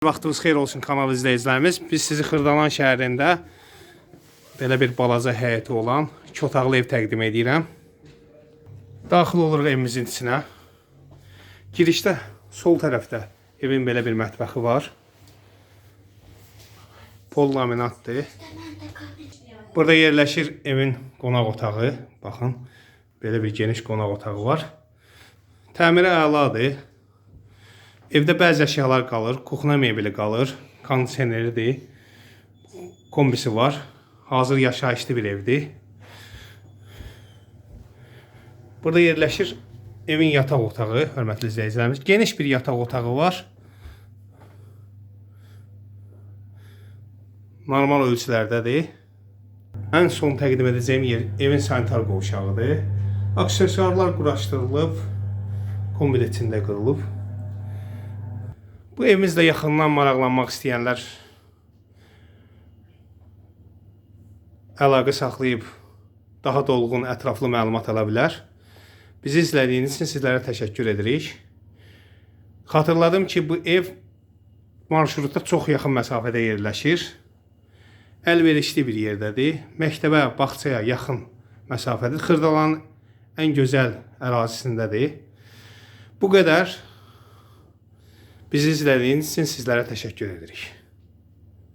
Vaxtınız xeyir olsun kanal izləyicilərimiz. Biz sizi Xırdalan şəhərində belə bir balaca həyəti olan iki otaqlı ev təqdim edirəm. Daxil oluruq evimizin içinə. Girişdə sol tərəfdə evin belə bir mətbəxi var. Pol laminatdır. Burada yerləşir evin qonaq otağı. Baxın, belə bir geniş qonaq otağı var. Təmiri əladır. Evdə bəzi əşyalar qalır, kuxna mebeli qalır, kondisioneridir, kombisi var. Hazır yaşayışlı bir evdir. Burada yerləşir evin yataq otağı, hörmətli izləyicilərimiz. Geniş bir yataq otağı var. Normal ölçülərdədir. Ən son təqdim edəcəyim yer evin sanitar qovşağıdır. Aksesuarlar quraşdırılıb, kombin içində qırılıb. Bu evimizlə yaxından maraqlanmaq istəyənlər əlaqə saxlayıb daha dolğun, ətraflı məlumat ala bilər. Bizi izlədiyiniz üçün sizlərə təşəkkür edirik. Xatırladım ki, bu ev marşrutda çox yaxın məsafədə yerləşir. Əlverişli bir yerdədir. Məktəbə, bağçaya yaxın məsafədə. Xırdalanın ən gözəl ərazisindədir. Bu qədər. Bizi izlədiyiniz üçün sizlərə təşəkkür edirik.